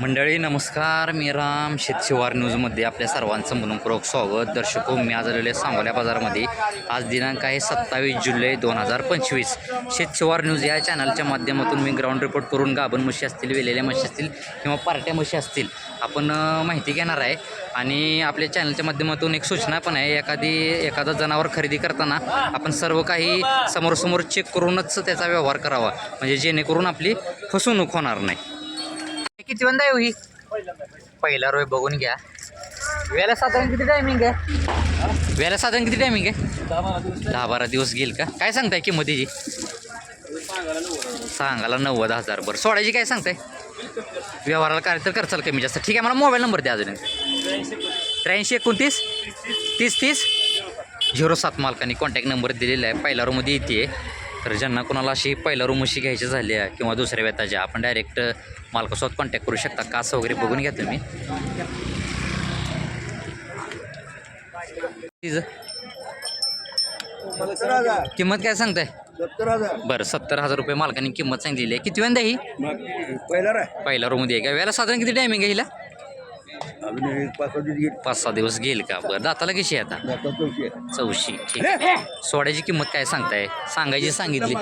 मंडळी नमस्कार. मी राम. शेतशिवार न्यूजमध्ये आपल्या सर्वांचं मनपूर्वक स्वागत. दर्शको हो, मी आज आलेले सांगोल्या बाजारामध्ये. आज दिनांक आहे सत्तावीस जुलै दोन हजार पंचवीस. शेतशिवार न्यूज या चॅनलच्या माध्यमातून मी ग्राउंड रिपोर्ट करून गाभण म्हशी असतील वेलेल्या म्हशी असतील किंवा पार्ट्या म्हशी असतील आपण माहिती घेणार आहे. आणि आपल्या चॅनलच्या माध्यमातून एक सूचना पण आहे. एखादी एखादं जनावर खरेदी करताना आपण सर्व काही समोरसमोर चेक करूनच त्याचा व्यवहार करावा. म्हणजे जेणेकरून आपली फसवणूक होणार नाही. किती वंदा आहे ही पहिला रोय बघून घ्या. वेळेला साधारण किती टायमिंग आहे? वेळेला साधारण किती टायमिंग आहे? दहा बारा दिवस घेईल का? काय सांगताय किंमतीची सांगायला नव्वद हजार. बरं सोडायची काय सांगताय? व्यवहाराला काय तर करचाल कमी जास्त. ठीक आहे मला मोबाईल नंबर द्या अजून त्र्याऐंशी एकोणतीस तीस तीस झिरो सात मालकाने कॉन्टॅक्ट नंबर दिलेला आहे. पहिल्या रोमध्ये येते. तर ज्यांना कोणाला अशी पहिल्या रूम अशी घ्यायची झाली आहे किंवा दुसऱ्या वेताच्या आपण डायरेक्ट मालकासोबत कॉन्टॅक्ट करू शकता. कास वगैरे बघून घ्या तुम्ही. किंमत काय सांगताय? सत्तर हजार बरं सत्तर हजार रुपये मालकाने किंमत सांगितलेली आहे. किती वेंदा ही? पहिला रूममध्ये आहे का? वेळेला साधारण किती टायमिंग आहे हिला? अजून एक पाच सहा दिवस घेत पाच सहा दिवस घेईल का? बरं दाताला कशी आहे आता? चौशे ठीक आहे. सोड्याची किंमत काय सांगताय? सांगायची सांगितली.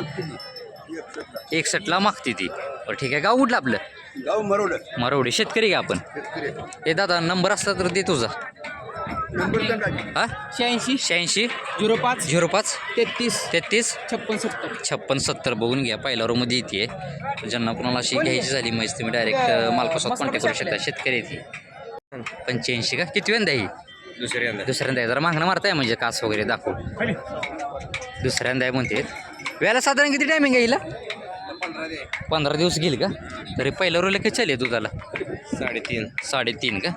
एकसष्टला मागते ती. बरं ठीक आहे. गाव कुठलं आपलं? गाव मरोड. मरवडे शेतकरी का आपण? शेतकरी हे दादा नंबर असला तर दे तुझा. नंबर सांगा. की. हा? शहाऐंशी. शहाऐंशी. झिरो पाच. झिरो पाच? तेहतीस. तेहतीस? छप्पन सत्तर. छप्पन सत्तर बघून घ्या. पहिल्या रूममध्ये येते. ज्यांना कोणाला अशी घ्यायची झाली म्हैस तुम्ही डायरेक्ट मालकासोबत कॉन्टॅक्ट करू शकता. शेतकरी येते पंच्याऐंशी का? किती वेंदा ही? दुसऱ्यांदा दुसऱ्यांदा आहे. जरा मागणं मारताय म्हणजे कास वगैरे दाखवून दुसऱ्यांदा आहे म्हणते. वेळेला साधारण किती टायमिंग आहे हिला? पंधरा दिवस घेईल का? तरी पहिल्या रोला किती चालेल दुधाला? साडेतीन. साडेतीन का?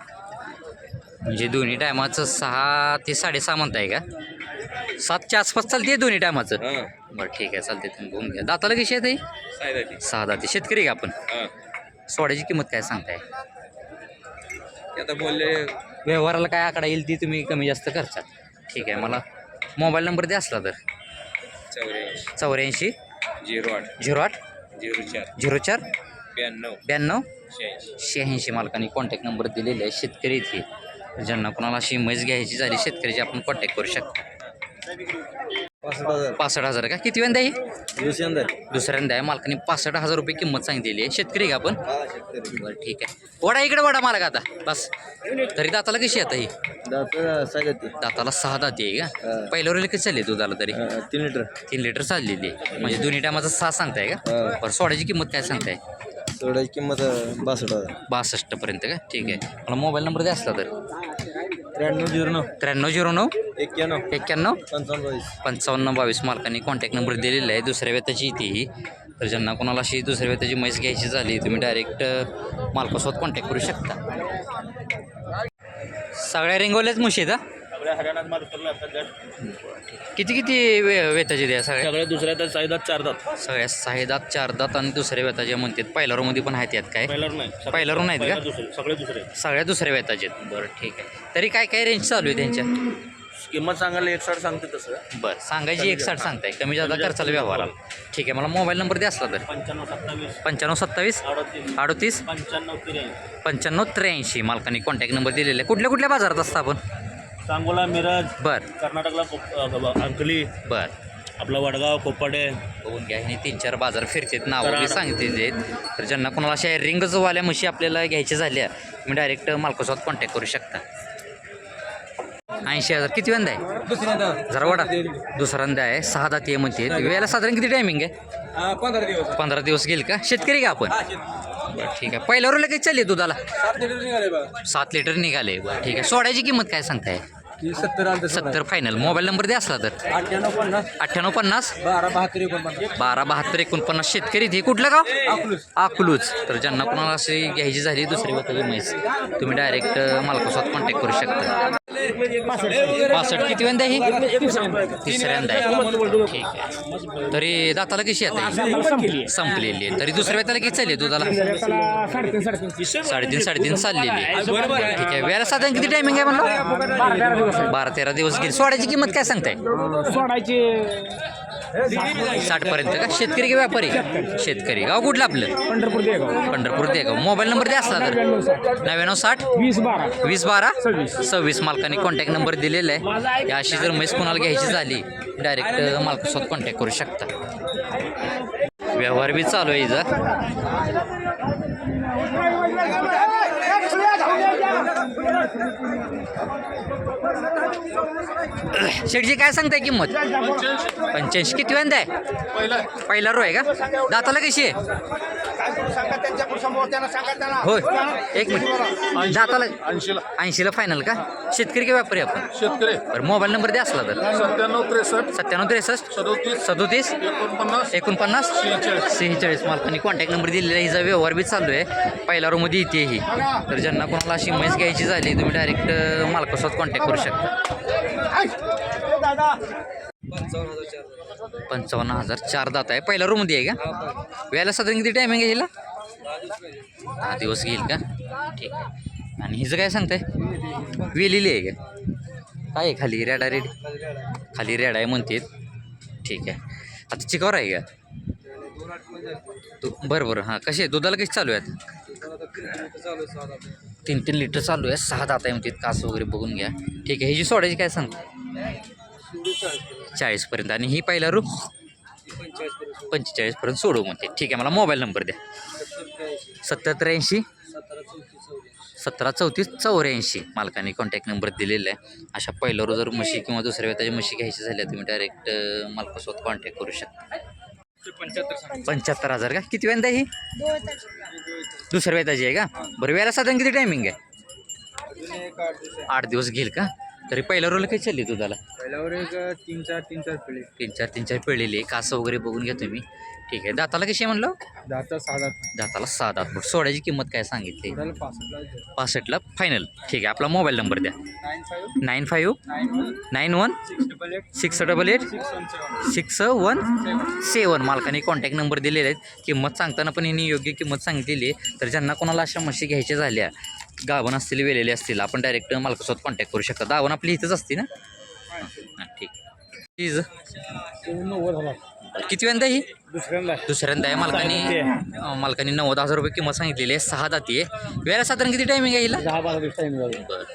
म्हणजे दोन्ही टायमाचं सहा ते साडेसहा म्हणताय का? सातच्या आसपास चालते दोन्ही टायमाचं बरं ठीक आहे. चालते तुम्ही बघून घ्या. दाताला कशी आहे ताई? सहा दाते. शेतकरी का आपण? सोड्याची किंमत काय सांगताय? आता बोलले व्यवहाराला काय आकडा येईल ती तुम्ही कमी जास्त करतात. ठीक आहे मला मोबाईल नंबर द्या असला तर. चौऱ्याऐंशी. चौऱ्याऐंशी. झिरो आठ. झिरो आठ. झिरो चार. झिरो चार. ब्याण्णव. ब्याण्णव. शहाऐंशी. शहाऐंशी मालकांनी कॉन्टॅक्ट नंबर दिलेले आहे शेतकरी इथे ज्यांना कोणाला अशी म्हैस घ्यायची झाली शेतकऱ्याची आपण कॉन्टॅक्ट करू शकतो. पासष्ट हजार. का? किती वेंदा आहे दुसऱ्यांदा दुसऱ्यांदा आहे मालकाने पासष्ट हजार रुपये किंमत सांगितलेली आहे. शेतकरी का आपण? बरं ठीक आहे. वडा इकडे वडा मालक आता. बस. तरी दाताला कशी आता ही? दाताला सहा दाती आहे का. पहिल्या वेळेला किती चालली दुधाला तरी? तीन लिटर. तीन लिटर चाललेली आहे. म्हणजे दोन्ही टायमाचा सहा सांगताय का. बरं सोड्याची किंमत काय सांगताय? सोडायची किंमत बासष्ट हजार. बासष्टपर्यंत का? ठीक आहे. मला मोबाईल नंबर द्या असला तर. त्र्याण्णव झिरो नऊ. त्र्याण्णव झिरो नऊ? एक्क्याण्णव. एक्क्याण्णव? पंचावन्न बावीस. पंचावन्न बावीस मार्कांनी कॉन्टॅक्ट नंबर दिलेला आहे. दुसऱ्या वेताची इथे ही तर ज्यांना कोणाला अशी दुसऱ्या वेताची म्हैस घ्यायची झाली तुम्ही डायरेक्ट मालकासोबत कॉन्टॅक्ट करू शकता. सगळ्या रेंगवल्याच म्हशी आहेत? सगळ्या हरियाणात माल उतरला आता किती किती वे वेताचे द्या सगळ्या? सगळ्या दुसऱ्या तर साईदात चार दात. सगळ्या सहा दात चार दात आणि दुसऱ्या वेताच्या म्हणतात. पहिल्या रोमध्ये पण आहेत यात काय? पहिल्यावर नाही. सगळे- पहिल्या row नाहीत का? दुसरे सगळे दुसरे. सगळ्या दुसऱ्या वेताचे आहेत. बरं ठीक आहे. तरी काय काय रेंज चालू आहे त्यांच्या? किंमत सांगायला एक साठ सांगते तसं. बरं सांगायची एक साठ सांगताय. कमी जादा खर्चाला व्यवहाराला ठीक आहे मला मोबाईल नंबर द्या असला तर. पंच्याण्णव सत्तावीस. पंच्याण्णव सत्तावीस? अडतीस. अडतीस? पंच्याण्णव त्र्याऐंशी. पंच्याण्णव त्र्याऐंशी. मालकाने कॉन्टॅक्ट नंबर दिलेला. आहे कुठल्या कुठल्या बाजारात असता आपण? सांगोला मिरज बर. कर्नाटकला कोप- अंकली बर. आपला वडगाव कोपाडे. बघून घ्या ह्याने तीन चार बाजार फिरतात नावं. बी आहेत तर ज्यांना कोणाला अशा रिंगजवाल्या म्हशी आपल्याला घ्यायच्या झाल्या तुम्ही डायरेक्ट मालकासोबत कॉन्टॅक्ट करू शकता. ऐंशी हजार. किती वेंदा आहे? दुसऱ्यांदा जरा वाडा दुसऱ्यांदा आहे. सहा दाती आहे म्हणते. वेळेला साधारण किती टायमिंग आहे? पंधरा दिवस. पंधरा दिवस घेईल का? शेतकरी का आपण? बरं ठीक आहे. पहिल्या रोला काही चालली दुधाला? सात लिटर निघाले बघा सात लिटर निघाले. बरं ठीक आहे. सोड्याची किंमत काय सांगताय? सत्तर फायनल मोबाईल नंबर द्या असला तर. अठ्ठ्याण्णव पन्नास. अठ्ठ्याण्णव पन्नास? बारा बहात्तर एकोणपन्नास. बारा बहात्तर एकोणपन्नास शेतकरी ते कुठलं गाव? अकलूज. अकलूज. तर ज्यांना कोणाला अशी घ्यायची झाली दुसरी म्हैस तुम्ही डायरेक्ट मालकासोबत कॉन्टॅक्ट करू शकता. पासष्ट. किती वेंदा ही? तिसऱ्यांदा आहे. ठीक आहे. तरी दाताला कशी आता संपलेली आहे. तरी दुसऱ्या वेताला किती चालली आहे दुधाला? साडेतीन साडेतीन चाललेली आहे. ठीक आहे. वेळा साधारण किती टायमिंग आहे म्हणलं? बारा तेरा दिवस गेली. सोड्याची किंमत काय सांगताय? सोडायची साठपर्यंत का? शेतकरी की व्यापारी? शेतकरी. गाव कुठलं आपलं? पंढरपूर पंढरपूर ते गाव मोबाईल नंबर द्या असला तर. नव्याण्णव साठ. वीस बारा. वीस बारा? सव्वीस. मालकाने कॉन्टॅक्ट नंबर दिलेला आहे. या अशी जर म्हैस कोणाला घ्यायची झाली डायरेक्ट मालकासोबत कॉन्टॅक्ट करू शकता. व्यवहार बी चालू आहे इथं. शेठजी काय सांगताय किंमत? पंच्याऐंशी किती वेंदा आहे पहिला. रो आहे का? दाताला कशी आहे? होय. एक मिनिट. दाताला ऐंशीला. फायनल का? शेतकरी की व्यापारी आपण? शेतकरी. बरं मोबाईल नंबर द्या असला तर. सत्त्याण्णव त्रेसष्ट. सत्त्याण्णव त्रेसष्ट. सदोतीस. सदोतीस. एकोणपन्नास. एकोणपन्नास. सेहेचाळीस मालकांनी कॉन्टॅक्ट नंबर दिलेला हिचा व्यवहार बी चालू आहे. पहिल्या रोमध्ये येते ही. तर ज्यांना कोणाला अशी म्हैस घ्यायची झाली तुम्ही डायरेक्ट मालकासोबत कॉन्टॅक्ट करू शकता. पंचावन्न हजार चार दात आहे. पहिल्या रूममध्ये आहे का? वेळेला साधारण किती टायमिंग आहे हिला? दहा दिवस घेईल का? ठीक आहे. आणि हिचं काय सांगताय? वेलेली आहे का? काय आहे खाली? रेडा रेड? खाली रेडा आहे म्हणते ठीक आहे. आता चिकावर आहे का? तू बरं बरं. हां कसे दुधाला कशी चालू आहेत तीन तीन लिटर चालू आहे. सहा दात आहे म्हणते कास वगैरे बघून घ्या. ठीक आहे. ह्याची सोडायची काय सांग चाळीसपर्यंत आणि ही पहिला रूप? पंचेचाळीसपर्यंत सोडू म्हणते. ठीक आहे. मला मोबाईल नंबर द्या. सत्तर त्र्याऐंशी सतरा चौतीस चौऱ्याऐंशी. मालकाने कॉन्टॅक्ट नंबर दिलेला आहे. अशा पहिल्या रोज जर म्हशी किंवा दुसऱ्या वेताच्या म्हशी घ्यायची झाल्या तुम्ही डायरेक्ट मालकासोबत कॉन्टॅक्ट करू शकता. पंच्याहत्तर हजार का? किती वेंदा ही? दुसऱ्या वेताची आहे का? बरं वेळेला साधारण किती टायमिंग आहे? आठ दिवस घेईल का? तरी पहिल्या रोला काही चालली दुधाला? पहिल्यावर एक तीन चार तीन चार पिढी तीन चार तीन चार पिळलेली आहे कासं वगैरे बघून घ्या तुम्ही. ठीक आहे. दाताला कशी आहे म्हणलं? सहा दात दाताला सहा दात फूट सोड्याची किंमत काय सांगितली? टोटल पासष्टला पासष्टला फायनल ठीक आहे आपला मोबाईल नंबर द्या. Nine five nine five nine one nine one six double eight six double eight six one seven six one seven मालकाने कॉन्टॅक्ट नंबर दिलेले आहेत. किंमत सांगताना पण यांनी योग्य किंमत सांगितलेली आहे. तर ज्यांना कोणाला अशा म्हशी घ्यायच्या झाल्या गाभण असतील वेलेले असतील आपण डायरेक्ट मालकासोबत कॉन्टॅक्ट करू शकता. दावण आपली इथंच असते ना? हां. ठीक. प्लीज नव्वद हजार. किती वेंदा ही? दुसऱ्यांदा. दुसऱ्यांदा आहे. मालकाने मालकाने नव्वद हजार रुपये किंमत सांगितलेली आहे. सहा दाती आहे. वेळेला साधारण किती टायमिंग आहे हिला? दहा बारा दिवस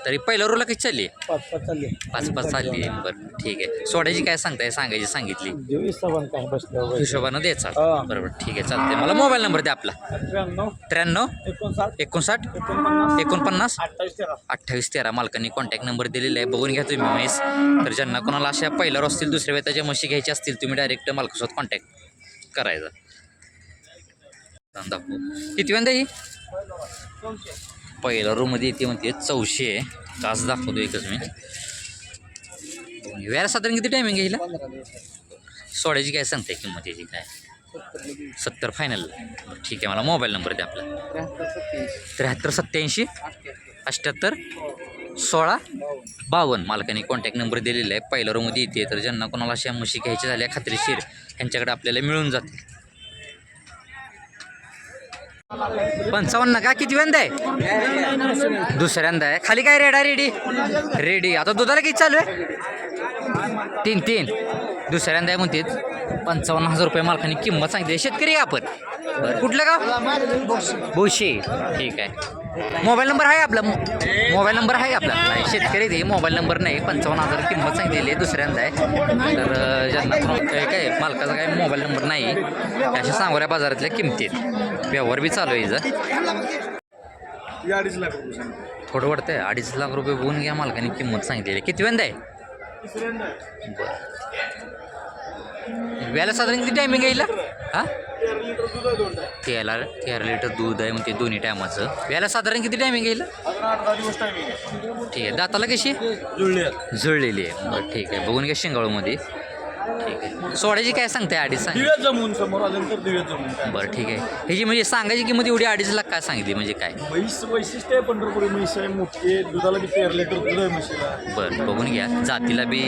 तरी पहिल्या रोला किती चालली पाच पाच चालले पाच पाच चालली आहे. बरं. ठीक आहे. सोडायची काय सांगताय? सांगायची सांगितली. जेवीस साबण काय बसल्यावर हिशोबानं द्यायचा हा. बरोबर. ठीक आहे. चालते मला मोबाईल नंबर द्या आपला. त्र्याण्णव. त्र्याण्णव. एकोणसाठ. एकोणसाठ. एकोणपन्नास. एकोणपन्नास. अठ्ठावीस तेरा. अठ्ठावीस तेरा. मालकांनी कॉन्टॅक्ट नंबर दिलेला आहे. बघून घ्या तुम्ही म्हैस तर ज्यांना कोणाला अशा पहिल्यावर असतील दुसऱ्या वेताच्या म्हशी घ्यायच्या असतील तुम्ही डायरेक्ट मालकासोबत कॉन्टॅक्ट करायचा. दाखवू किती वेंदा ही पहिल्या रूममध्ये येते म्हणते चौशे. तास दाखवतो एकच मी. वेळा साधारण किती टायमिंग घ्यायला हिला? सोड्याची काय सांगते किंमत याची काय? सत्तर फायनल ठीक आहे मला मोबाईल नंबर द्या आपला. त्र्याहत्तर सत्याऐंशी अठ्ठ्याहत्तर. सोळा? बावन्न. मालकाने कॉन्टॅक्ट नंबर दिलेला आहे. पहिल्या रूममध्ये येते तर ज्यांना कोणाला अशा म्हशी घ्यायच्या झाल्या खात्रीशीर ह्यांच्याकडे आपल्याला मिळून जातील. पंचावन्न का? किती वेंदा आहे? दुसऱ्यांदा आहे. खाली काय रेडा रेडी रेडी आता दुधाला किती चालू आहे? तीन तीन. दुसऱ्यांदा आहे म्हणते. पंचावन्न हजार रुपये मालकाने किंमत सांगितली. शेतकरी आपण. बरं कुठलं गाव? भोशी ठीक आहे. मोबाईल नंबर आहे आपला. मोबाईल नंबर आहे आपला. नाही शेतकरी ते मोबाईल नंबर नाही पंचावन्न हजार किंमत सांगितलेली आहे दुसऱ्यांदा आहे. तर ज्यांना काय काय मालकाचा काय मोबाईल नंबर नाही अशा सांगोऱ्या बाजारातल्या किमतीत व्यवहार बी चालू आहे जर अडीच लाख थोडं वाटतं आहे अडीच लाख रुपये बोलून घ्या मालकाने किंमत सांगितलेली आहे. किती वेंदा आहे? बरं. व्याला साधारण किती टायमिंग हिला? हां? तेरा तेरा लिटर दूध आहे म्हणते दोन्ही टायमाचं. व्याला साधारण किती टायमिंग टायमिंग ठीक आहे दाताला कशी जुळलेली आहे. बरं ठीक आहे. बघून घ्या शिंगाळूमध्ये. ठीक आहे. सोडायची काय सांगताय अडीच सांग. जमून समोर आलं तर दिव्यात जमून काय बरं ठीक आहे. ह्याची म्हणजे सांगायची किंमत एवढी अडीच लाख काय सांगितली? म्हणजे काय? म्हैस वैशिष्ट्य आहे पंढरपुरी म्हैस आहे मोठी आहे दुधाला बी तेरा लिटर दूध आहे म्हशीला. बरं बघून घ्या. जातीला बी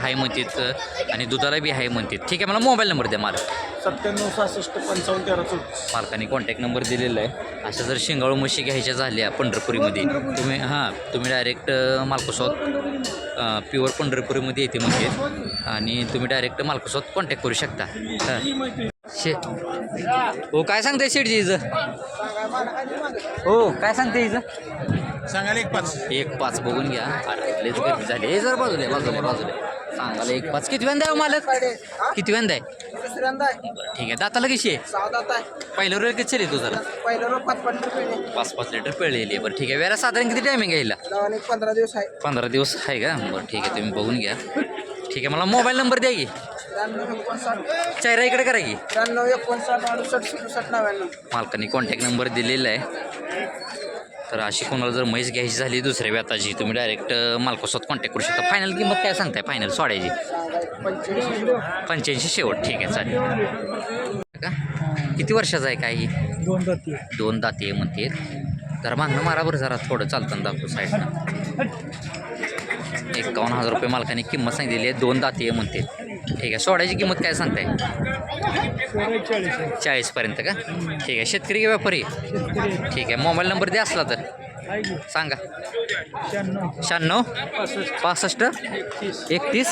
हाय म्हणतात आणि दुधाला बी हाय म्हणतात. ठीक आहे मला मोबाईल नंबर द्या मला सत्त्याण्णव सहासष्ट पंचावन्न तेरा चौतीस. मालकाने कॉन्टॅक्ट नंबर दिलेला आहे. अशा जर शिंगाळू म्हशी घ्यायच्या झाल्या पंढरपुरीमध्ये तुम्ही हां तुम्ही डायरेक्ट मालकोसोबत प्युअर पंढरपुरीमध्ये येते म्हणजे आणि तुम्ही डायरेक्ट मालकासोबत कॉन्टॅक्ट करू शकता. हं. शे हो काय सांगते शेटजी हिचं? हो काय सांगते हिचं? सांगायला एक पाच. एक पाच बघून घ्या. अरे लयच गर्दी झाली. हे जर बाजूला बाजूला बाजूला सांगायला एक पाच. किती वेंदा आहे मालक? किती वेंदा आहे ठीक आहे दाताला कशी आहे? पहिलं रोल किती तू जरा? पहिलं रोज पाच पाच पाच लिटर पिळलेली आहे. बरं ठीक आहे. वेळा साधारण किती टायमिंग आहे पंधरा दिवस आहे. पंधरा दिवस आहे का? बरं ठीक आहे. तुम्ही बघून घ्या. ठीक आहे मला मोबाईल नंबर द्या की. त्र्याण्णव एकोणसाठ चेहरा इकडे करा की. त्र्याण्णव एकोणसाठ अडुसष्ट सदुसष्ट नव्याण्णव. मालकाने कॉन्टॅक्ट नंबर दिलेला आहे. तर अशी कोणाला जर म्हैस घ्यायची झाली दुसऱ्या व्याताची तुम्ही डायरेक्ट मालकासोबत कॉन्टॅक्ट करू शकता. फायनल किंमत काय सांगताय? फायनल सोडायची. पंच्याऐंशी शेवट. ठीक आहे चालेल. का किती वर्षाचं आहे काय? ही दोन जाती दोन दाते म्हणते. जरा मागणं मारा बरं जरा थोडं चालतं दाखवू साईडनं. एकावन्न हजार रुपये मालकाने किंमत सांगितलेली आहे. दोन दाते म्हणते. ठीक आहे. सोड्याची किंमत काय सांगताय? चाळीसपर्यंत का? ठीक आहे. शेतकरी की व्यापारी? ठीक आहे. मोबाईल नंबर द्या असला तर. सांगा. शहाण्णव पासष्ट एकतीस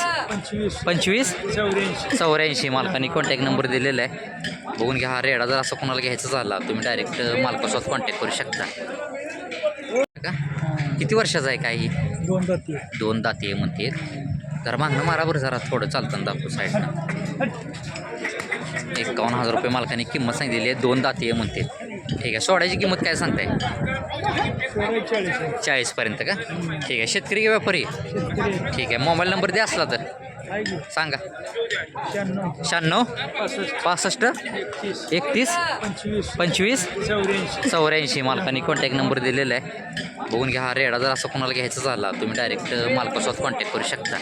पंचवीस चौऱ्याऐंशी. चौऱ्याऐंशी मालकाने कॉन्टॅक्ट नंबर दिलेला आहे. बघून घ्या. हा रेडा जर असं कोणाला घ्यायचं झाला तुम्ही डायरेक्ट मालकासोबत कॉन्टॅक्ट करू शकता. का? किती वर्षाचं आहे काय? ही दोन जाती दोन दाते म्हणते. जरा मागणं मारा बरं जरा थोडं चालतं दाखवू साईडनं. एकावन्न हजार रुपये मालकाने किंमत सांगितलेली आहे दोन दाते म्हणते. ठीक आहे सोडायची किंमत काय सांगताय? चाळीस चाळीसपर्यंत का? ठीक आहे शेतकरी की व्यापारी? शेतकरी ठीक आहे मोबाईल नंबर द्या असला तर. सांगा. शहाण्णव. पासष्ट. एकतीस? पंचवीस. चौऱ्याऐंशी. मालकाने कॉन्टॅक्ट नंबर दिलेला आहे. बघून घ्या हा रेडा जर असं कोणाला घ्यायचं झाला तुम्ही डायरेक्ट मालकासोबत कॉन्टॅक्ट करू शकता.